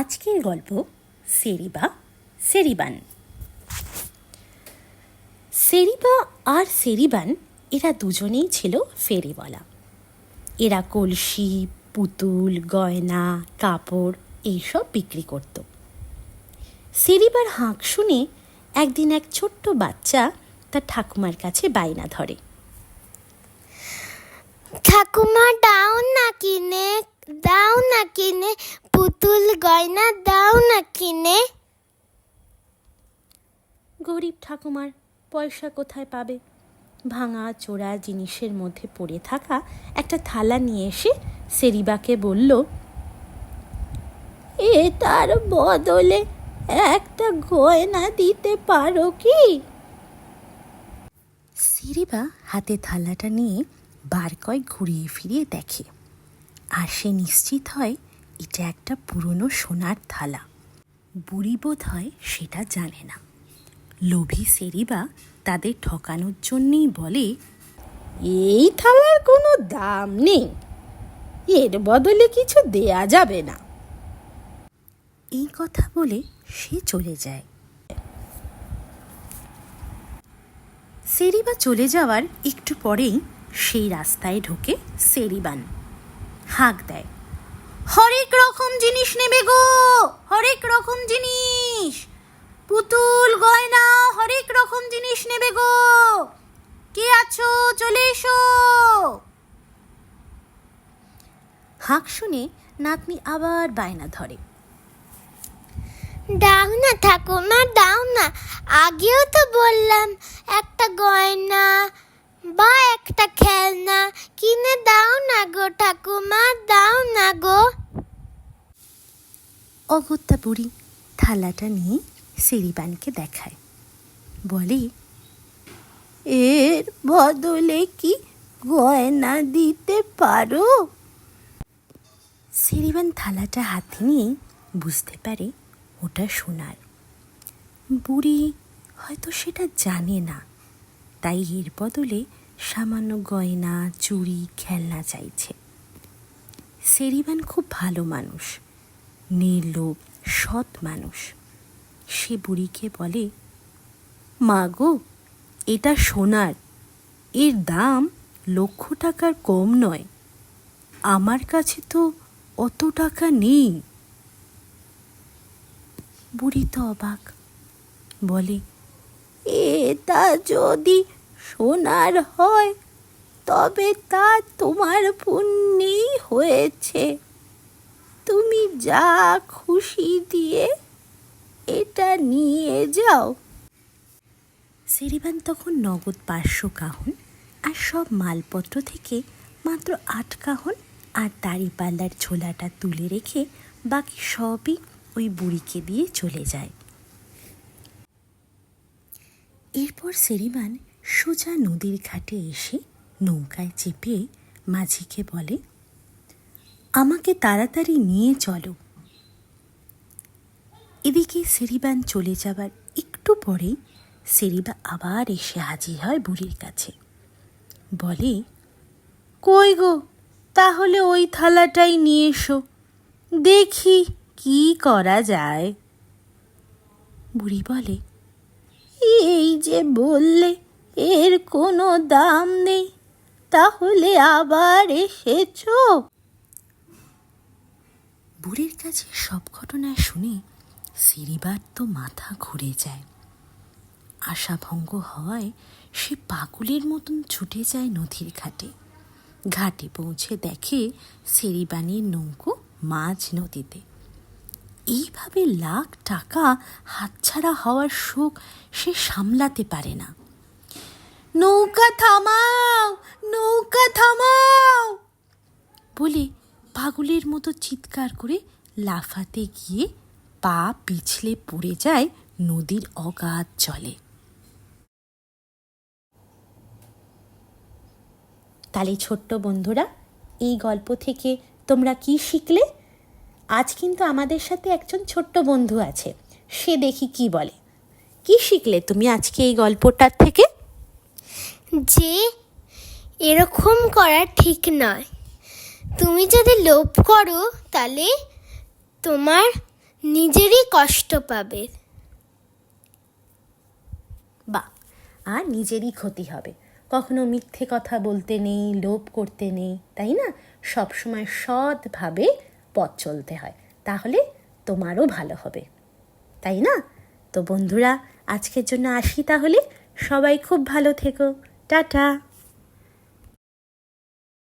আজকের গল্প সেরিবা, সেরিবান। সেরিবা আর সেরিবান, এরা দুজনেই ছিল ফেরিওয়ালা। এরা কলসি, পুতুল, গয়না, কাপড় এইসব বিক্রি করত। সেরিবার হাঁক শুনে একদিন এক ছোট্ট বাচ্চা তার ঠাকুমার কাছে বায়না ধরে। ঠাকুমা, দাও না কিনে, দাও না কিনে পুতুল গয়না দাও না কিনে। গরিব ঠাকুমার পয়সা কোথায় পাবে? ভাঙা চোরা জিনিসের মধ্যে পড়ে থাকা একটা থালা নিয়ে এসে সেরিবাকে বলল এ তার বদলে একটা গয়না দিতে পারো কি? সেরিবা হাতে থালাটা নিয়ে বার কয়েক ঘুরিয়ে ফিরিয়ে দেখে আর সে নিশ্চিত হয় এটা একটা পুরনো সোনার থালা। বুড়ি বোধ হয় সেটা জানে না। লোভী সেরিবা তাদের ঠকানোর জন্যেই বলে, এই থালার কোনো দাম নেই। এর বদলে কিছু দেয়া যাবে না। এই কথা বলে সে চলে যায়। সেরিবা চলে যাওয়ার একটু পরেই সেই রাস্তায় ঢোকে সেরিবান। হাঁক দেয়। হরেক রকম জিনিস নেবে গো, হরেক রকম জিনিস। পুতুল, গয়না, হরেক রকম জিনিস নেবে গো। কে আছো? চলে এসো। হাঁক শুনে নাতনি আবার বায়না ধরে। দাও না ঠাকুমা, দাও না। আগেও তো বললাম, একটা গয়না বা একটা খেলনা কিনে দাও না গো ঠাকুমা, দাও না গো। অগত্যা বুড়ি থালাটা নিয়ে সেরিবানকে দেখায়। বলে, এর বদলে কি গয়না দিতে পারো? সেরিবান থালাটা হাতে নিয়ে বুঝতে পারে ওটা সোনার। বুড়ি হয়তো সেটা জানে না, তাই এর বদলে সামান্য গয়না চুরি খেলনা চাইছে। সেরিবান খুব ভালো মানুষ। নির্লোভ, সৎ মানুষ। সে বুড়িকে বলে, মা গো, এটা সোনার। এর দাম লক্ষ টাকার কম নয়। আমার কাছে তো অত টাকা নেই। বুড়ি তো অবাক। বলে, এটা যদি সোনার হয়, তবে তা তোমার পুণ্যেই হয়েছে। তুমি যা খুশি দিয়ে এটা নিয়ে যাও। সেরিবান তখন নগদ পাঁচশো কাহন আর সব মালপত্র থেকে মাত্র আট কাহন আর দাড়িপাল্লার ঝোলাটা তুলে রেখে বাকি সবই ওই বুড়িকে দিয়ে চলে যায়। এরপর সেরিমান সোজা নদীর ঘাটে এসে নৌকায় চেপে মাঝিকে বলে আমাকে তাড়াতাড়ি নিয়ে চলো। এদিকে সেরিবান চলে যাবার একটু পরেই সেরিবা আবার এসে হাজির হয় বুড়ির কাছে। বলে, কই গো, তাহলে ওই থালাটাই নিয়ে এসো। দেখি কি করা যায়। বুড়ি বলে, এই যে বললে এর কোনো দাম নেই, তাহলে আবার এসেছ? বুড়ির কাছে সব ঘটনা শুনে সিরিবার তো মাথা ঘুরে যায়। আশাভঙ্গ হওয়ায় সে পাগলের মতন ছুটে যায় নদীর ঘাটে। ঘাটে পৌঁছে দেখে সেরিবানির নৌকো মাঝ নদীতে। এইভাবে লাখ টাকা হাতছাড়া হওয়ার শোক সে সামলাতে পারে না। নৌকা থামাও, নৌকা থামাও বলে পাগলের মতো চিৎকার করে লাফাতে গিয়ে পা পিছলে পড়ে যায় নদীর অগাধ জলে। তাহলে ছোট্ট বন্ধুরা, এই গল্প থেকে তোমরা কি শিখলে? আজ কিন্তু আমাদের সাথে একজন ছোট্ট বন্ধু আছে, সে দেখি কি বলে। কি শিখলে তুমি আজকে এই গল্পটার থেকে? যে এরকম করা ঠিক নয়। তুমি যদি লোভ করো, তাহলে তোমার নিজেরই কষ্ট পাবে। বা আর নিজেরই ক্ষতি হবে। কখনো মিথ্যে কথা বলতে নেই, লোভ করতে নেই, তাই না? সবসময় সৎভাবে পথ চলতে হয়। তাহলে তোমারও ভালো হবে। তাই না? তো বন্ধুরা, আজকের জন্য আসি তাহলে। সবাই খুব ভালো থেকো। টাটা।